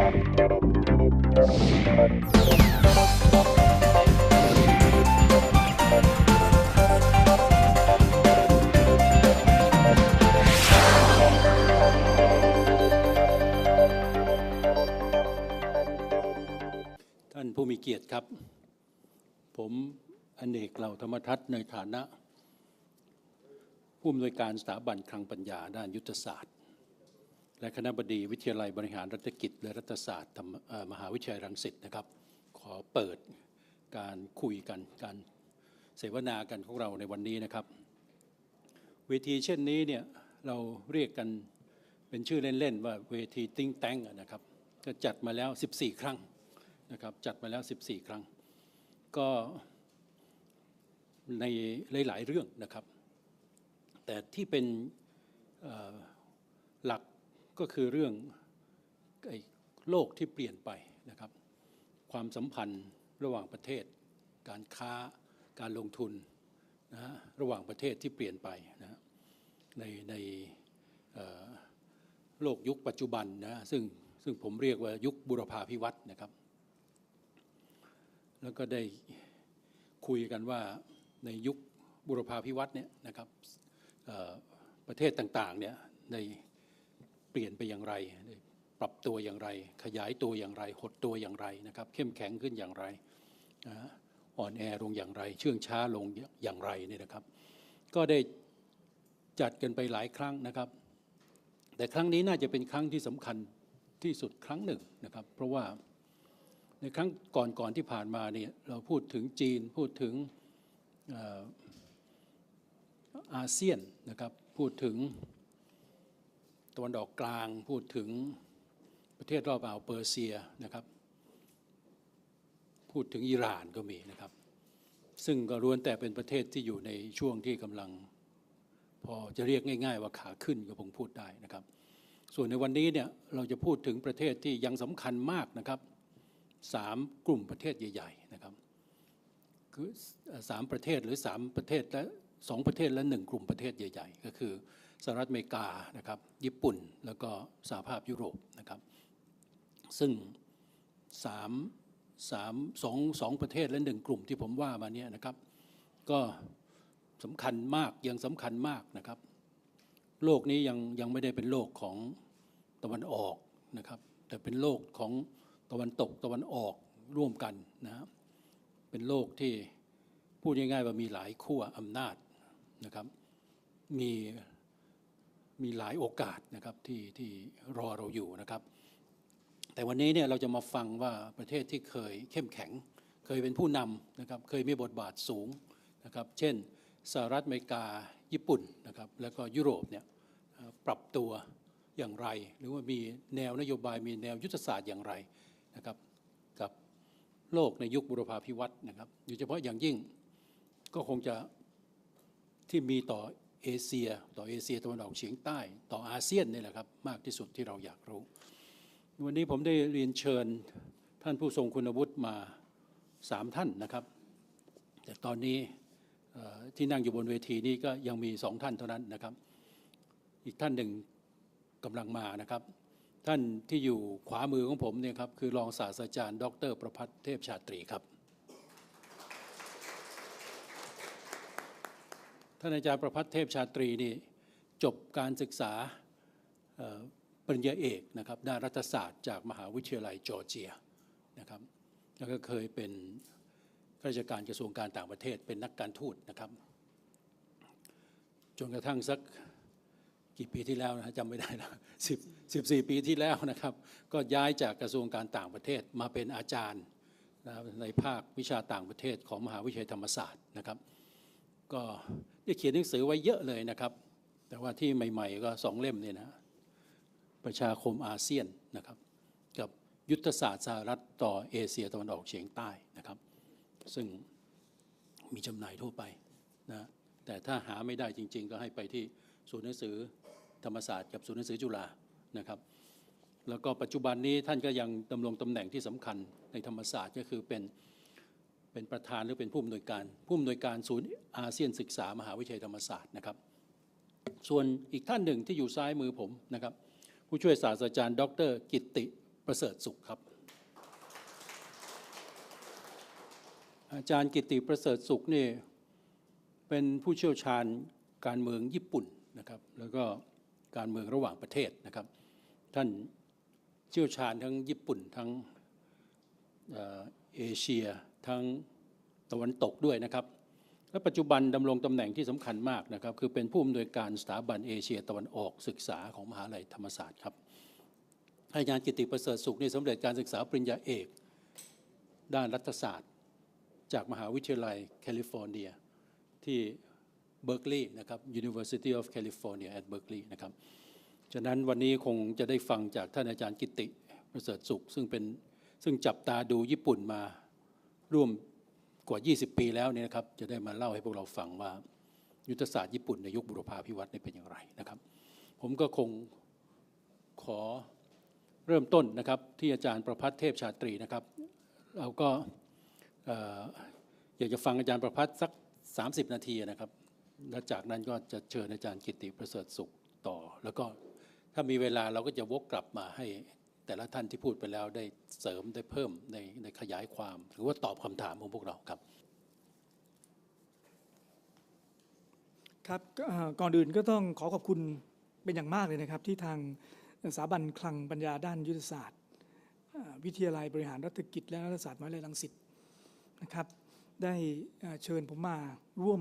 ท่านผู้มีเกียรติครับ ผมอเนกเหล่าธรรมทัศน์ในฐานะผู้อำนวยการสถาบันคลังปัญญาด้านยุทธศาสตร์ และคณะบดีวิทยาลัยบริหารรัฐกิจ และรัฐศาสตร์มหาวิทยาลัยรังสิตนะครับ ขอเปิดการคุยกันการเสวนากันของเราในวันนี้นะครับ เวทีเช่นนี้เนี่ยเราเรียกกันเป็นชื่อเล่น ๆ ว่าเวทีติ้งแตงนะครับก็จัดมาแล้ว 14 ครั้งนะครับจัดมาแล้ว 14 ครั้ง ก็ในหลาย ๆ เรื่องนะครับ แต่ที่เป็นหลัก ก็คือเรื่องโลกที่เปลี่ยนไปนะครับ ความสัมพันธ์ระหว่างประเทศ การค้าการลงทุนนะฮะระหว่างประเทศที่เปลี่ยนไปนะฮะในในโลกยุคปัจจุบันนะฮะซึ่งซึ่งผมเรียกว่ายุคบุรพาพิวัตน์นะครับ แล้วก็ได้คุยกันว่าในยุคบุรพาพิวัตน์เนี่ยนะครับประเทศต่างๆเนี่ยได้ เปลี่ยนไปอย่างไร ปรับตัวอย่างไร ขยายตัวอย่างไร หดตัวอย่างไรนะครับ เข้มแข็งขึ้นอย่างไรอ่อนแอลงอย่างไร เชื่องช้าลงอย่างไรเนี่ยนะครับ ก็ได้จัดกันไปหลายครั้งนะครับ แต่ครั้งนี้น่าจะเป็นครั้งที่สำคัญที่สุดครั้งหนึ่งนะครับ เพราะว่าในครั้งก่อนๆที่ผ่านมาเนี่ยเราพูดถึงจีนพูดถึงอาเซียนนะครับพูดถึง ตะวันออกกลางพูดถึงประเทศรอบอ่าวเปอร์เซียนะครับ พูดถึงอิหร่านก็มีนะครับ ซึ่งก็ล้วนแต่เป็นประเทศที่อยู่ในช่วงที่กำลัง พอจะเรียกง่าย ๆ ว่าขาขึ้นก็คงพูดได้นะครับ ส่วนในวันนี้เนี่ยเราจะพูดถึงประเทศที่ยังสำคัญมากนะครับสามกลุ่มประเทศใหญ่ ๆนะครับ คือเอ่อสามประเทศหรือสามประเทศและสองประเทศและหนึ่งกลุ่มประเทศใหญ่ ๆ ก็คือ สหรัฐอเมริกานะครับญี่ปุ่นแล้วก็สหภาพยุโรปนะครับซึ่งสามสามสองสองประเทศและหนึ่งกลุ่มที่ผมว่ามาเนี่ยนะครับก็สำคัญมากยังสำคัญมากนะครับ โลกนี้ยังยังไม่ได้เป็นโลกของตะวันออกนะครับแต่เป็นโลกของตะวันตกตะวันออกร่วมกันนะครับเป็นโลกที่พูดง่ายๆว่ามีหลายขั้วอำนาจนะครับมี มีหลายโอกาสนะครับที่ที่รอเราอยู่นะครับ แต่วันนี้เนี่ยเราจะมาฟังว่าประเทศที่เคยเข้มแข็ง เคยเป็นผู้นำนะครับเคยมีบทบาทสูงนะครับเช่นสหรัฐอเมริกาญี่ปุ่นนะครับแล้วก็ยุโรปเนี่ยปรับตัวอย่างไร หรือว่ามีแนวนโยบายมีแนวยุทธศาสตร์อย่างไรนะครับกับโลกในยุคบุรพาพิวัตน์นะครับโดยเฉพาะอย่างยิ่งก็คงจะที่มีต่อ เอเชีย ต่อเอเชียตะวันออกเฉียงใต้ ต่ออาเซียนนี่แหละครับมากที่สุดที่เราอยากรู้ วันนี้ผมได้เรียนเชิญท่านผู้ทรงคุณวุฒิมาสามท่านนะครับ แต่ตอนนี้ที่นั่งอยู่บนเวทีนี้ก็ยังมีสองท่านเท่านั้นนะครับ อีกท่านหนึ่งกำลังมานะครับ ท่านที่อยู่ขวามือของผมเนี่ยครับคือรองศาสตราจารย์ ดร ประพัฒเทพชาตรีครับ ท่านอาจารย์ประพัฒน์เทพชาตรีนี่จบการศึกษาปริญญาเอกนะครับด้านรัฐศาสตร์จากมหาวิทยาลัยจอร์เจียนะครับแล้วก็เคยเป็นข้าราชการกระทรวงการต่างประเทศเป็นนักการทูตนะครับจนกระทั่งสักกี่ปีที่แล้วนะฮะจำไม่ได้แล้วสิบสิบสี่ปีที่แล้วนะครับ ก็ย้ายจากกระทรวงการต่างประเทศมาเป็นอาจารย์นะครับในภาควิชาต่างประเทศของมหาวิทยาลัยธรรมศาสตร์นะครับ ก็ได้เขียนหนังสือไว้เยอะเลยนะครับ แต่ว่าที่ใหม่ ๆ ก็สองเล่มเนี่ยนะประชาคมอาเซียนนะครับ กับยุทธศาสตร์สหรัฐต่อเอเชียตะวันออกเฉียงใต้นะครับ ซึ่งมีจำหน่ายทั่วไปนะแต่ถ้าหาไม่ได้จริง ๆ ก็ให้ไปที่ศูนย์หนังสือธรรมศาสตร์กับศูนย์หนังสือจุฬานะครับ แล้วก็ปัจจุบันนี้ท่านก็ยังดำรงตำแหน่งที่สำคัญในธรรมศาสตร์ก็คือเป็น เป็นประธานหรือเป็นผู้อำนวยการ ผู้อำนวยการศูนย์อาเซียนศึกษามหาวิทยาลัยธรรมศาสตร์นะครับ ส่วนอีกท่านหนึ่งที่อยู่ซ้ายมือผมนะครับ ผู้ช่วยศาสตราจารย์ ดร กิตติประเสริฐสุขครับ อาจารย์กิติประเสริฐสุขนี่เป็นผู้เชี่ยวชาญการเมืองญี่ปุ่นนะครับแล้วก็การเมืองระหว่างประเทศนะครับ ท่านเชี่ยวชาญทั้งญี่ปุ่นทั้งเอเชีย ทั้งตะวันตกด้วยนะครับ และปัจจุบันดำรงตำแหน่งที่สำคัญมากนะครับ คือเป็นผู้อำนวยการสถาบันเอเชียตะวันออกศึกษาของมหาลัยธรรมศาสตร์ครับอาจารย์กิติประเสริฐสุขนี่สำเร็จการศึกษาปริญญาเอก ด้านรัฐศาสตร์ จากมหาวิทยาลัยแคลิฟอร์เนีย ที่เบิร์กลีย์นะครับ University of California at Berkeley นะครับฉะนั้นวันนี้คงจะได้ฟังจากท่านอาจารย์กิติประเสริฐสุข ซึ่งเป็นซึ่งจับตาดูญี่ปุ่นมา ร่วมกว่า 20 ปีแล้วเนี่ยนะครับจะได้มาเล่าให้พวกเราฟังว่า ยุทธศาสตร์ญี่ปุ่นในยุคบุรพาภิวัตน์นี่เป็นอย่างไรนะครับ ผมก็คงขอเริ่มต้นนะครับที่อาจารย์ประพัฒน์เทพชาตรีนะครับ เราก็อยากจะฟังอาจารย์ประพัฒน์สัก 30 นาทีนะครับแล้วจากนั้นก็จะเชิญอาจารย์กิติประเสริฐสุขต่อ แล้วก็ถ้ามีเวลาเราก็จะวกกลับมาให้ แต่ละท่านที่พูดไปแล้วได้เสริมได้เพิ่มในในขยายความ หรือว่าตอบคำถามของพวกเราครับ ครับก่อนอื่นก็ต้องขอขอบคุณเป็นอย่างมากเลยนะครับ ที่ทางสถาบันคลังปัญญาด้านยุทธศาสตร์ วิทยาลัยบริหารรัฐกิจ และรัฐศาสตร์มหาวิทยาลัยรังสิตนะครับ ได้เชิญผมมาร่วม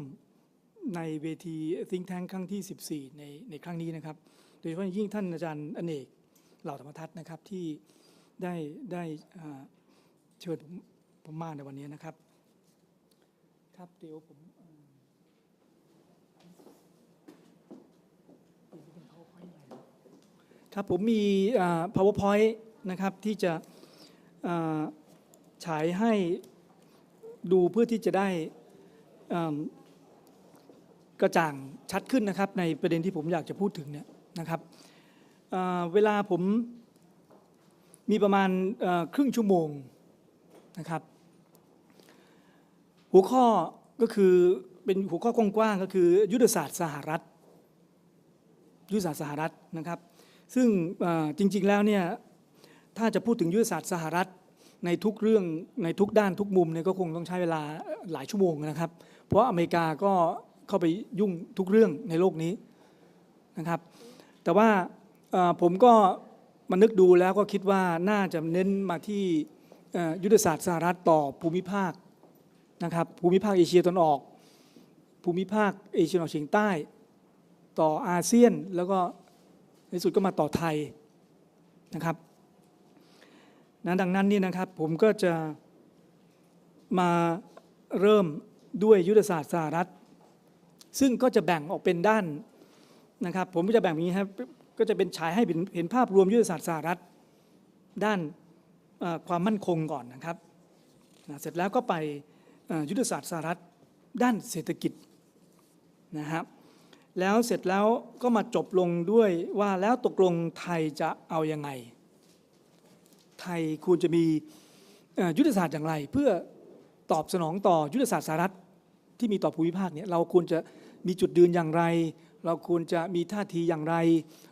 ในเวที Think Tank ครั้งที่ 14 ในในครั้งนี้นะครับ โดยเฉพาะยิ่งท่านอาจารย์อเนก เหล่าธรรมทัศน์นะครับที่ได้ได้เชิญผมมาในวันนี้นะครับ ครับเดี๋ยวผมครับผมมี powerpoint นะครับที่จะฉายให้ดูเพื่อที่จะได้กระจ่างชัดขึ้นนะครับ ในประเด็นที่ผมอยากจะพูดถึงเนี่ยนะครับ เวลาผมมีประมาณครึ่งชั่วโมงนะครับ หัวข้อก็คือเป็นหัวข้อกว้างๆก็คือยุทธศาสตร์สหรัฐ ยุทธศาสตร์สหรัฐนะครับ ซึ่งจริงๆแล้วเนี่ยถ้าจะพูดถึงยุทธศาสตร์สหรัฐในทุกเรื่องในทุกด้านทุกมุมเนี่ยก็คงต้องใช้เวลาหลายชั่วโมงนะครับ เพราะอเมริกาก็เข้าไปยุ่งทุกเรื่องในโลกนี้นะครับ แต่ว่า ผมก็มานึกดูแล้วก็คิดว่าน่าจะเน้นมาที่ยุทธศาสตร์สหรัฐต่อภูมิภาคนะครับภูมิภาคเอเชียตะวันออก ภูมิภาคเอเชียตะวันออกเฉียงใต้ ต่ออาเซียนแล้วก็ในสุดก็มาต่อไทยนะครับนะดังนั้นนี่นะครับผมก็จะมาเริ่มด้วยยุทธศาสตร์สหรัฐ ซึ่งก็จะแบ่งออกเป็นด้านนะครับ ผมก็จะแบ่งอย่างนี้ครับ ก็จะเป็นฉายให้เห็นภาพรวมยุทธศาสตร์สหรัฐ ด้านความมั่นคงก่อนนะครับ เสร็จแล้วก็ไปยุทธศาสตร์สหรัฐด้านเศรษฐกิจนะครับแล้วเสร็จแล้วก็มาจบลงด้วยว่าแล้วตกลงไทยจะเอายังไง ไทยควรจะมียุทธศาสตร์อย่างไร เพื่อตอบสนองต่อยุทธศาสตร์สหรัฐที่มีต่อภูมิภาคเนี่ยเราควรจะมีจุดยืนอย่างไร เราควรจะมีท่าทีอย่างไร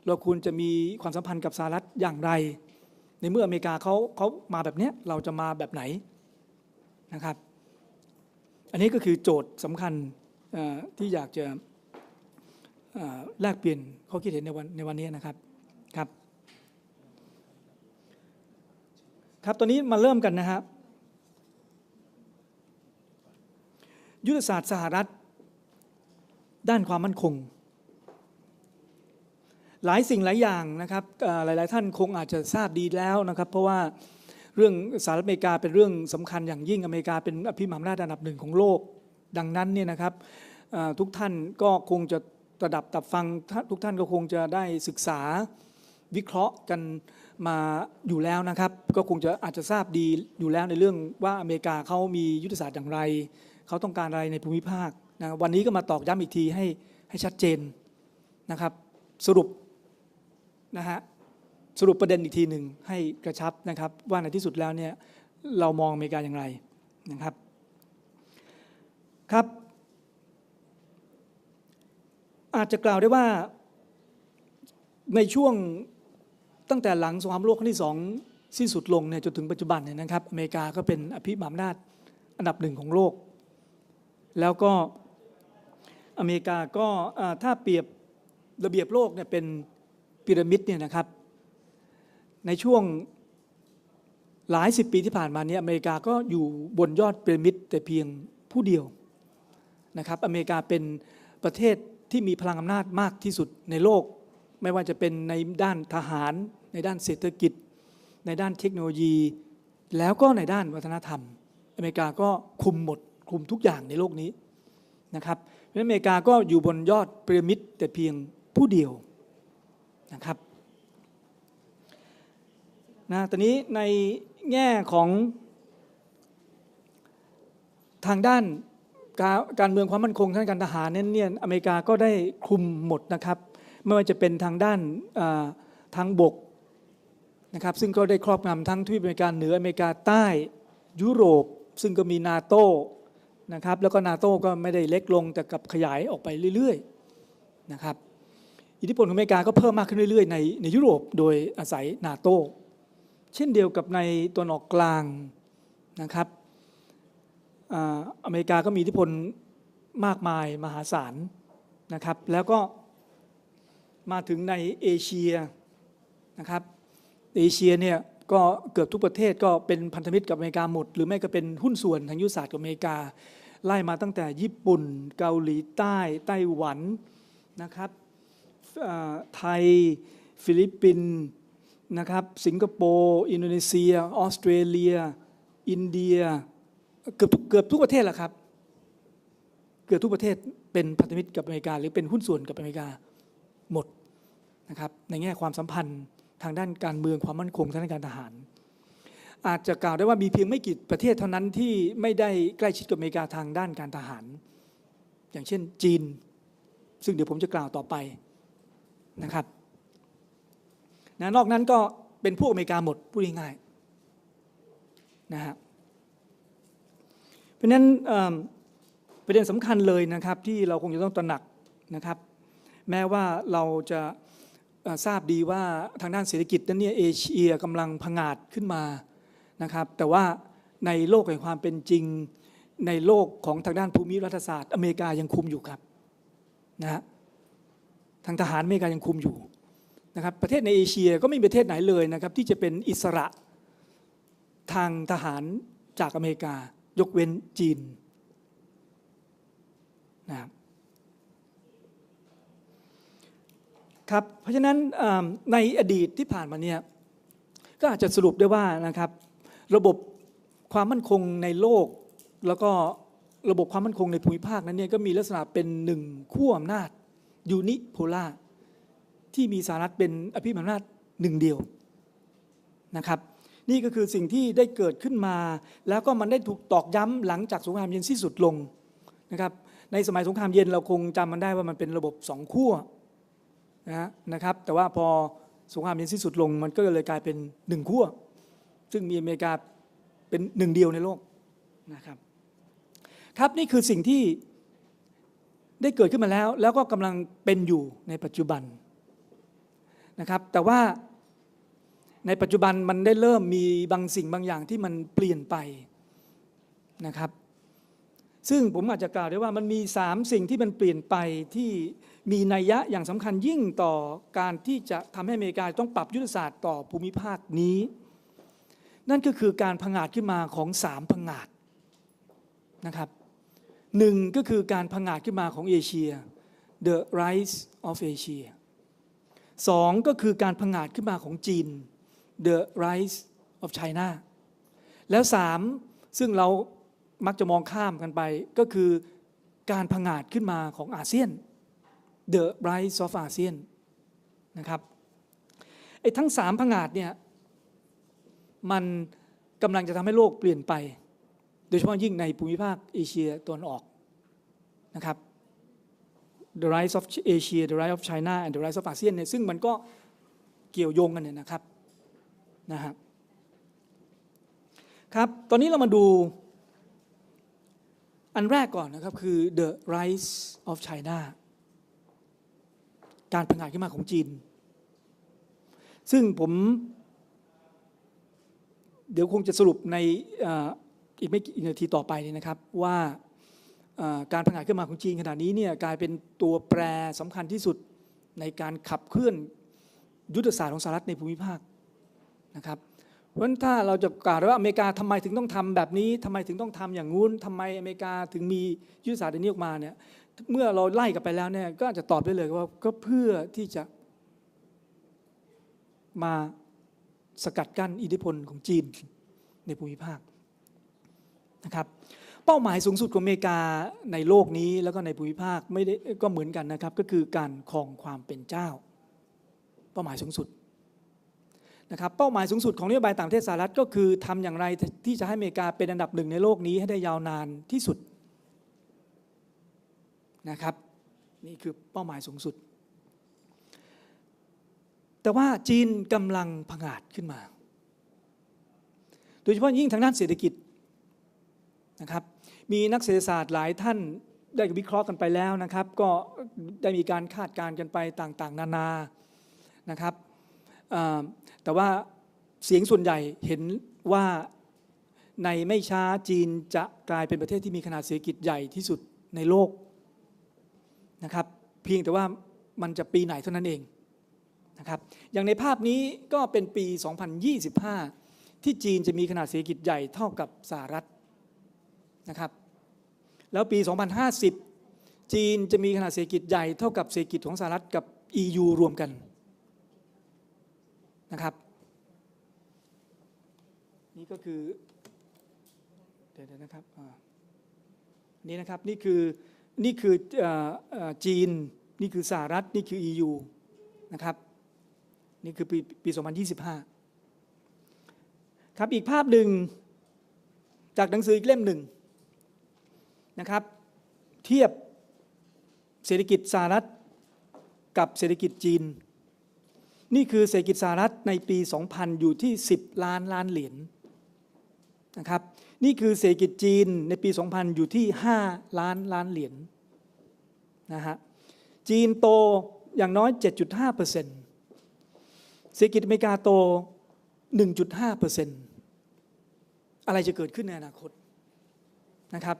เราควรจะมีความสัมพันธ์กับสหรัฐอย่างไร ในเมื่ออเมริกาเขาเขามาแบบนี้เราจะมาแบบไหนนะครับ อันนี้ก็คือโจทย์สำคัญที่อยากจะแลกเปลี่ยนข้อคิดเห็นในวันในวันนี้นะครับครับครับตอนนี้มาเริ่มกันนะครับยุทธศาสตร์สหรัฐ ด้านความมั่นคง หลายสิ่งหลายอย่างนะครับหลาย ๆ ท่านคงอาจจะทราบดีแล้วนะครับ เพราะว่าเรื่องสหรัฐอเมริกาเป็นเรื่องสำคัญอย่างยิ่งอเมริกาเป็นอภิมหาอำนาจอันดับหนึ่งของโลก ดังนั้นเนี่ยนะครับทุกท่านก็คงจะระดับตับฟังทุกท่านก็คงจะได้ศึกษาวิเคราะห์กันมาอยู่แล้วนะครับ ก็คงจะอาจจะทราบดีอยู่แล้วในเรื่องว่าอเมริกาเขามียุทธศาสตร์อย่างไรเขาต้องการอะไรในภูมิภาคนะวันนี้ก็มาตอกย้ำอีกทีให้ให้ชัดเจนนะครับ สรุป นะฮะสรุปประเด็นอีกทีหนึ่งให้กระชับนะครับ ว่าในที่สุดแล้วเนี่ยเรามองอเมริกาอย่างไรนะครับครับ อาจจะกล่าวได้ว่าในช่วงตั้งแต่หลังสงครามโลกครั้งที่สองสิ้นสุดลงเนี่ยจนถึงปัจจุบันเนี่ยนะครับ อเมริกาก็เป็นอภิมหาอำนาจอันดับหนึ่งของโลก แล้วก็อเมริกาก็ถ้าเปรียบระเบียบโลกเนี่ยเป็น พีระมิดเนี่ยนะครับ ในช่วงหลายสิบปีที่ผ่านมาเนี่ยอเมริกาก็อยู่บนยอดพีระมิดแต่เพียงผู้เดียวนะครับอเมริกาเป็นประเทศที่มีพลังอำนาจมากที่สุดในโลก ไม่ว่าจะเป็นในด้านทหาร ในด้านเศรษฐกิจ ในด้านเทคโนโลยี แล้วก็ในด้านวัฒนธรรม อเมริกาก็คุมหมดคุมทุกอย่างในโลกนี้นะครับเพราะฉะนั้นอเมริกาก็อยู่บนยอดพีระมิดแต่เพียงผู้เดียว นะครับนะตอนนี้ในแง่ของทางด้านการการเมืองความมั่นคงทางการทหารเนั้นเนี่ยอเมริกาก็ได้คุมหมดนะครับไม่ว่าจะเป็นทางด้านทางบกนะครับซึ่งก็ได้ครอบงำทั้งทวีปอเมริกาเหนืออเมริกาใต้ยุโรป ซึ่งก็มีนาโตนะครับแล้วก็นาโตก็ไม่ได้เล็กลงแต่กับขยายออกไปเรื่อยๆนะครับ อิทธิพลของอเมริกาก็เพิ่มมากขึ้นเรื่อยๆในในยุโรปโดยอาศัยนาโตเช่นเดียวกับในตัวนออกกลางนะครับอเมริกาก็มีอิทธิพลมากมายมหาศาลนะครับ แล้วก็มาถึงในเอเชียนะครับเอเชียเนี่ยก็เกือบทุกประเทศก็เป็นพันธมิตรกับอเมริกาหมด หรือไม่ก็เป็นหุ้นส่วนทางยุทธศาสตร์กับอเมริกา ไล่มาตั้งแต่ญี่ปุ่น เกาหลีใต้ไต้หวันนะครับ ไทย ฟิลิปปินส์นะครับสิงคโปร์อินโดนีเซีย ออสเตรเลีย อินเดีย เกือบเกือบทุกประเทศแหละครับ เกือบทุกประเทศเป็นพันธมิตรกับอเมริกา หรือเป็นหุ้นส่วนกับอเมริกาหมดนะครับในแง่ความสัมพันธ์ทางด้านการเมืองความมั่นคงทางด้านการทหาร อาจจะกล่าวได้ว่ามีเพียงไม่กี่ประเทศเท่านั้นที่ไม่ได้ใกล้ชิดกับอเมริกาทางด้านการทหาร อย่างเช่นจีน ซึ่งเดี๋ยวผมจะกล่าวต่อไป นะครับนะนอกนั้นก็เป็นพวกอเมริกาหมดพูดง่ายๆนะฮะเพราะนั้นประเด็นสำคัญเลยนะครับที่เราคงจะต้องตระหนักนะครับ แม้ว่าเราจะทราบดีว่าทางด้านเศรษฐกิจนั้นเนี่ยเอเชียกำลังพังาจขึ้นมานะครับ แต่ว่าในโลกแห่งความเป็นจริง ในโลกของทางด้านภูมิรัฐศาสตร์ อเมริกายังคุมอยู่ครับนะฮะ ทางทหารอเมริกายังคุมอยู่นะครับประเทศในเอเชียก็ไม่มีประเทศไหนเลยนะครับที่จะเป็นอิสระทางทหารจากอเมริกา ยกเว้นจีนนะครับครับเพราะฉะนั้นในอดีตที่ผ่านมาเนี่ยก็อาจจะสรุปได้ว่านะครับระบบความมั่นคงในโลก แล้วก็ระบบความมั่นคงในภูมิภาคนั้นเนี่ยก็มีลักษณะเป็นหนึ่งขั้วอำนาจ ยูนิโพลาที่มีสหรัฐเป็นอภิมหาอำนาจหนึ่งเดียวนะครับนี่ก็คือสิ่งที่ได้เกิดขึ้นมา แล้วก็มันได้ถูกตอกย้ำหลังจากสงครามเย็นสิ้นสุดลงนะครับในสมัยสงครามเย็นเราคงจำมันได้ว่ามันเป็นระบบสองขั้วนะฮะนะครับแต่ว่าพอสงครามเย็นสิ้นสุดลง มันก็เลยกลายเป็นหนึ่งขั้วซึ่งมีอเมริกาเป็นหนึ่งเดียวในโลกนะครับครับนี่คือสิ่งที่ ได้เกิดขึ้นมาแล้ว แล้วก็กำลังเป็นอยู่ในปัจจุบันนะครับ แต่ว่าในปัจจุบันมันได้เริ่มมีบางสิ่งบางอย่างที่มันเปลี่ยนไปนะครับ ซึ่งผมอาจจะกล่าวได้ว่ามันมีสามสิ่งที่มันเปลี่ยนไปที่มีนัยยะอย่างสำคัญยิ่งต่อการที่จะทำให้อเมริกาต้องปรับยุทธศาสตร์ต่อภูมิภาคนี้ นั่นก็คือการพังอาจขึ้นมาของสามพังอาจนะครับ หนึ่งก็คือการพังอาจขึ้นมาของเอเชีย the rise of Asia สองก็คือการพังอาจขึ้นมาของจีน the rise of China แล้วสามซึ่งเรามักจะมองข้ามกันไปก็คือการพังอาจขึ้นมาของอาเซียน the rise of ASEAN นะครับไอ้ทั้งสามพังอาจเนี่ยมันกำลังจะทำให้โลกเปลี่ยนไป โดยเฉพาะยิ่งในภูมิภาคเอเชียตะวันออก นะครับ the rise of Asia the rise of China and the rise of ASEAN เนี่ยซึ่งมันก็เกี่ยวโยงกันเนี่ยนะครับนะฮะครับตอนนี้เรามาดูอันแรกก่อนนะครับคือ the rise of China การพังอาจขึ้นมาของจีน ซึ่งผม เดี๋ยวคงจะสรุปในอีกไม่กี่นาทีต่อไปนี่นะครับว่า การพังอาจขึ้นมาของจีนขณะนี้เนี่ยกลายเป็นตัวแปรสำคัญที่สุดในการขับเคลื่อนยุทธศาสตร์ของสหรัฐในภูมิภาคนะครับเพราะฉะนั้นถ้าเราจะกล่าวว่าอเมริกาทำไมถึงต้องทำแบบนี้ทำไมถึงต้องทำอย่างงู้นทำไมอเมริกาถึงมียุทธศาสตร์อันนี้ออกมาเนี่ยเมื่อเราไล่กลับไปแล้วเนี่ยก็อาจจะตอบได้เลยว่าก็เพื่อที่จะมาสกัดกั้นอิทธิพลของจีนในภูมิภาคนะครับ เป้าหมายสูงสุดของอเมริกาในโลกนี้แล้วก็ในภูมิภาคไม่ได้ก็เหมือนกันนะครับ ก็คือการครองความเป็นเจ้า เป้าหมายสูงสุดนะครับเป้าหมายสูงสุดของนโยบายต่างประเทศสหรัฐก็คือทำอย่างไรที่จะให้อเมริกาเป็นอันดับหนึ่งในโลกนี้ให้ได้ยาวนานที่สุดนะครับนี่คือเป้าหมายสูงสุด แต่ว่าจีนกำลังผงาดขึ้นมา โดยเฉพาะยิ่งทางด้านเศรษฐกิจนะครับ มีนักเศรษฐศาสตร์หลายท่านได้วิเคราะห์กันไปแล้วนะครับ ก็ได้มีการคาดการณ์กันไปต่างๆ นานานะครับแต่ว่าเสียงส่วนใหญ่เห็นว่าในไม่ช้าจีนจะกลายเป็นประเทศที่มีขนาดเศรษฐกิจใหญ่ที่สุดในโลกนะครับ เพียงแต่ว่ามันจะปีไหนเท่านั้นเองนะครับอย่างในภาพนี้ก็เป็นปี 2025 ที่จีนจะมีขนาดเศรษฐกิจใหญ่เท่ากับสหรัฐ นะครับ แล้วปี 2050 จีนจะมีขนาดเศรษฐกิจใหญ่เท่ากับเศรษฐกิจของสหรัฐกับ EU รวมกันนะครับ นี่ก็คือเดี๋ยวนะครับนี่นะครับนี่คือนี่คือออจีน นี่คือสหรัฐ นี่คือ EU นะครับ นี่คือปีปี 2025 ครับอีกภาพหนึ่งจากหนังสืออีกเล่มหนึ่ง นะครับ เทียบเศรษฐกิจสหรัฐกับเศรษฐกิจจีน นี่คือเศรษฐกิจสหรัฐในปี 2000 อยู่ที่ 10 ล้านล้านเหรียญนะครับนี่คือเศรษฐกิจจีนในปี 2000 อยู่ที่ 5 ล้านล้านเหรียญนะฮะจีนโตอย่างน้อย 7.5%เศรษฐกิจอเมริกาโต 1.5%อะไรจะเกิดขึ้นในอนาคตนะครับ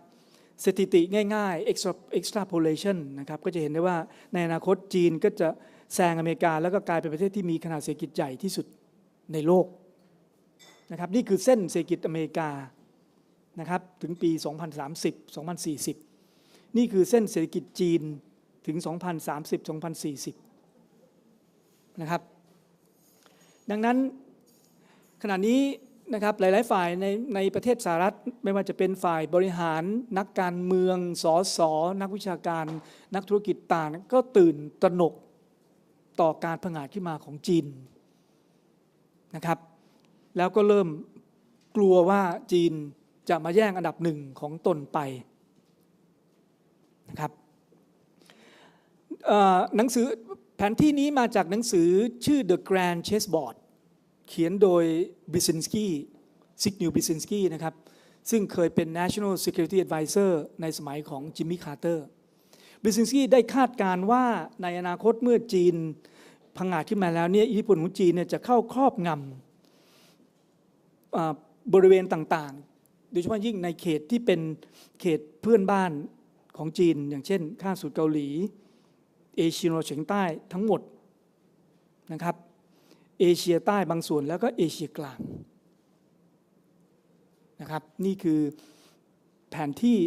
สถิติง่ายๆ extra extrapolation นะครับก็จะเห็นได้ว่าในอนาคตจีนก็จะแซงอเมริกา แล้วก็กลายเป็นประเทศที่มีขนาดเศรษฐกิจใหญ่ที่สุดในโลกนะครับนี่คือเส้นเศรษฐกิจอเมริกานะครับถึงปี 2030 2040 นี่คือเส้นเศรษฐกิจจีนถึง 2030 2040 นะครับ ดังนั้นขณะนี้ นะครับหลาย ๆ ฝ่ายในในประเทศสหรัฐไม่ว่าจะเป็นฝ่ายบริหาร นักการเมืองสอสอนักวิชาการ นักธุรกิจต่างก็ตื่นตระหนกต่อการผงาดขึ้นมาของจีนนะครับ แล้วก็เริ่มกลัวว่าจีนจะมาแย่งอันดับหนึ่งของตนไปนะครับหนังสือแผนที่นี้มาจากหนังสือชื่อ The Grand Chessboard เขียนโดยบิซินสกี้ซิกนิวบิซินสกี้นะครับซึ่งเคยเป็น National Security Advisor ในสมัยของจิมมี่คาร์เตอร์บิซินสกี้ได้คาดการณ์ว่าในอนาคตเมื่อจีนพังอาจขึ้นมาแล้วเนี่ยอิทธิพลของจีนเนี่ยจะเข้าครอบงำบริเวณต่างๆ โดยเฉพาะยิ่งในเขตที่เป็นเขตเพื่อนบ้านของจีน อย่างเช่นข้าสุดเกาหลี เอเชียตะวันออกเฉียงใต้ทั้งหมดนะครับ เอเชียใต้บางส่วนแล้วก็เอเชียกลางนะครับนี่คือแผนที่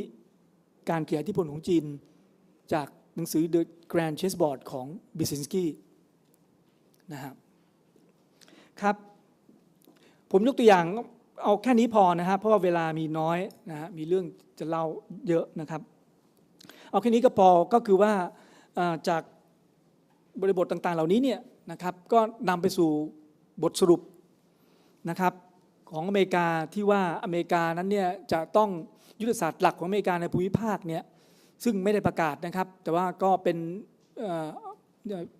การขยายอิทธิพลของจีน จากหนังสือ The Grand Chessboard ของบิซินสกี้นะครับครับ ผมยกตัวอย่างเอาแค่นี้พอนะครับเพราะว่าเวลามีน้อยนะฮะมีเรื่องจะเล่าเยอะนะครับ เอาแค่นี้ก็พอก็คือว่าจากบริบทต่างๆ เหล่านี้เนี่ย นะครับ ก็นำไปสู่บทสรุปนะครับของอเมริกาที่ว่าอเมริกานั้นเนี่ยจะต้องยุทธศาสตร์หลักของอเมริกาในภูมิภาคเนี่ยซึ่งไม่ได้ประกาศนะครับ แต่ว่าก็เป็น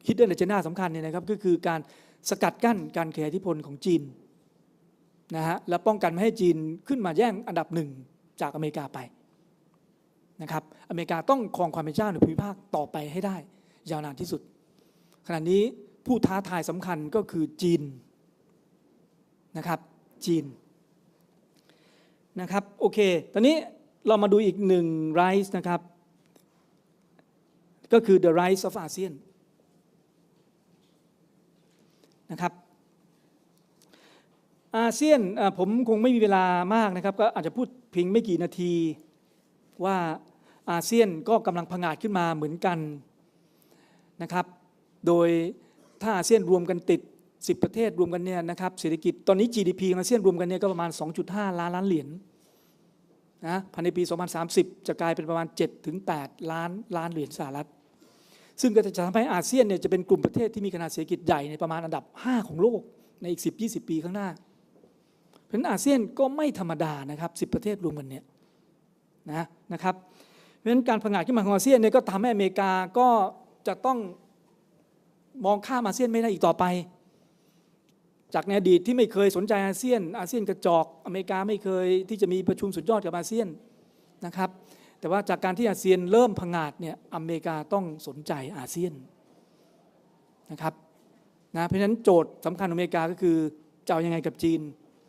คิดเด่นเจนดาสำคัญเนี่ยนะครับก็คือการสกัดกั้นการขยายอิทธิพลของจีนนะฮะและป้องกันไม่ให้จีนขึ้นมาแย่งอันดับหนึ่งจากอเมริกาไปนะครับอเมริกาต้องครองความเป็นเจ้าในภูมิภาคต่อไปให้ได้ ยาวนานที่สุด ขณะนี้ ผู้ท้าทายสำคัญก็คือจีนนะครับจีนนะครับโอเค ตอนนี้เรามาดูอีกหนึ่ง rise นะครับ ก็คือ the rise of ASEAN นะครับอาเซียนผมคงไม่มีเวลามากนะครับ ก็อาจจะพูดเพียงไม่กี่นาที ว่าอาเซียนก็กำลังผงาดขึ้นมาเหมือนกันนะครับ โดย ถ้าอาเซียนรวมกันติด 10 ประเทศรวมกันเนี่ยนะครับเศรษฐกิจตอนนี้ GDP ของอาเซียนรวมกันเนี่ยก็ประมาณ 2.5 ล้านล้านเหรียญนะภายในปี 2030 จะกลายเป็นประมาณ7ถึง8ล้านล้านเหรียญสหรัฐ ซึ่งก็จะทำให้อาเซียนเนี่ยจะเป็นกลุ่มประเทศที่มีขนาดเศรษฐกิจใหญ่ในประมาณอันดับ 5 ของโลกในอีก 10-20 ปีข้างหน้า เพราะฉะนั้นอาเซียนก็ไม่ธรรมดานะครับ 10 ประเทศรวมกันเนี่ยนะนะครับ เพราะฉะนั้นการผงาดขึ้นมาของอาเซียนเนี่ยก็ทำให้อเมริกาก็จะต้อง มองข้ามอาเซียนไม่ได้อีกต่อไป จากในอดีตที่ไม่เคยสนใจอาเซียน อาเซียนกระจอกอเมริกาไม่เคยที่จะมีประชุมสุดยอดกับอาเซียนนะครับแต่ว่าจากการที่อาเซียนเริ่มผงาดเนี่ยอเมริกาต้องสนใจอาเซียนนะครับนะเพราะฉะนั้นโจทย์สำคัญของอเมริกาก็คือจะเอายังไงกับจีน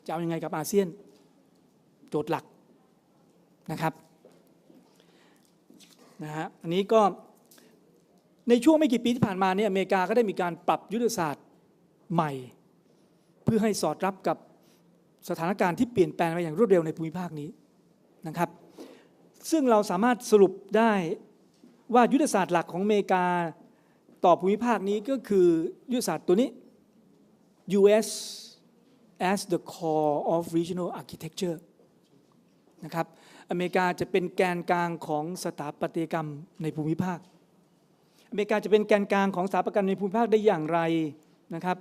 จะเอายังไงกับอาเซียน โจทย์หลักนะครับนะฮะอันนี้ก็ ในช่วงไม่กี่ปีที่ผ่านมาเนี่ยอเมริกาก็ได้มีการปรับยุทธศาสตร์ใหม่ เพื่อให้สอดรับกับสถานการณ์ที่เปลี่ยนแปลงไปอย่างรวดเร็วในภูมิภาคนี้นะครับ ซึ่งเราสามารถสรุปได้ว่ายุทธศาสตร์หลักของอเมริกาต่อภูมิภาคนี้ก็คือยุทธศาสตร์ตัวนี้ US as the core of regional architecture นะครับ อเมริกาจะเป็นแกนกลางของสถาปัตยกรรมในภูมิภาค อเมริกาจะเป็นแกนกลางของสถาปัตยกรรในภูมิภาคได้อย่างไรนะครับ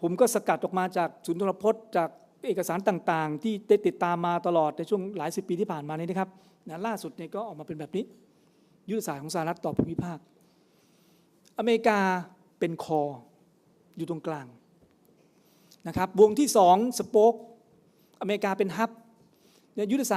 ผมก็สกัดออกมาจากศูนย์ทรพจน์จากเอกสารต่างๆ ที่ได้ติดตามมาตลอดในช่วงหลายสิบปีที่ผ่านมานี้นะครับนะล่าสุดเนี่ยก็ออกมาเป็นแบบนี้ยุทธศาสตร์ของสหรัฐต่อภูมิภาค อเมริกาเป็นคออยู่ตรงกลางนะครับวงที่สองสป๊กอเมริกาเป็นฮับยุทธศาสตร์